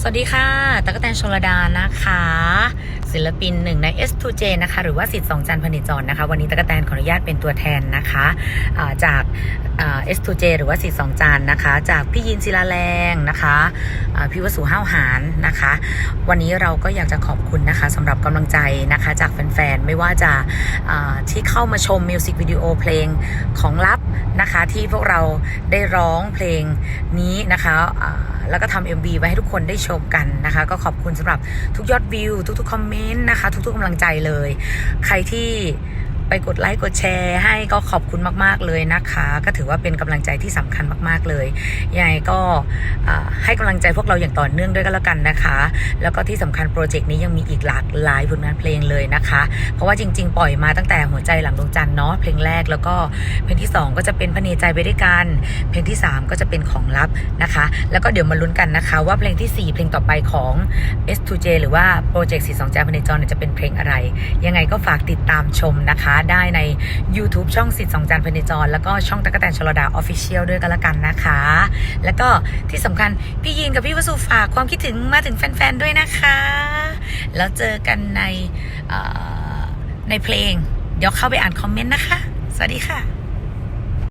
สวัสดีค่ะตะกแตนชลดานะคะ ศิลปินหนึ่งใน S2J นะคะ หรือว่าสิทธิ์สองจันพนิจรนะคะ วันนี้ตะกแตนขออนุญาตเป็นตัวแทนนะคะจาก S2J หรือว่าสิทธิ์สองจันนะคะ จากพี่ยินศิลาแรงนะคะพี่วสุห้าวหารนะคะ วันนี้เราก็อยากจะขอบคุณนะคะสำหรับกำลังใจนะคะจากแฟนๆ ไม่ว่าจะที่เข้ามาชมมิวสิกวิดีโอเพลงของลับนะคะที่พวกเราได้ร้องเพลงนี้นะคะ แล้วก็ทำ MV ไว้ให้ทุกคนได้ชมกันนะคะ ก็ขอบคุณสำหรับทุกยอดวิว ทุกๆคอมเมนต์นะคะ ทุกๆกำลังใจเลย ใครที่ ไปกดไลค์กดแชร์ให้ก็ขอบคุณมาก ๆ เลยนะคะ ก็ถือว่าเป็นกำลังใจที่สำคัญมาก ๆ เลยยังไงก็ให้กำลังใจพวกเราอย่างต่อเนื่องด้วยกันแล้วกันนะคะ แล้วก็ที่สำคัญโปรเจกต์นี้ยังมีอีกหลากหลายผลงานเพลงเลยนะคะ เพราะว่าจริง ๆ ปล่อยมาตั้งแต่หัวใจหลังดวงจันทร์เนาะเพลงแรกแล้วก็เพลงที่ 2 ก็จะเป็นพระเนใจไปด้วยกัน เพลงที่ 3 ก็จะเป็นของลับนะคะ แล้วก็เดี๋ยวมาลุ้นกันนะคะ ว่าเพลงทีสี่4 เพลงต่อไปของ S2J หรือว่าโปรเจกต์42ใจพเนจรเนี่จะเป็นเพลงอะไร ยังไงก็ฝากติดตามชมนะคะได้ใน YouTube ช่องสิทธิ์สองจันพเนจร แล้วก็ช่องตะกะแตนชลดาออฟฟิเชียลด้วยกันละกันนะคะ แล้วก็ที่สำคัญ พี่ยินกับพี่วสุฝากความคิดถึงมาถึงแฟนๆด้วยนะคะ แล้วเจอกันในในเพลง เดี๋ยวเข้าไปอ่านคอมเมนต์นะคะ สวัสดีค่ะ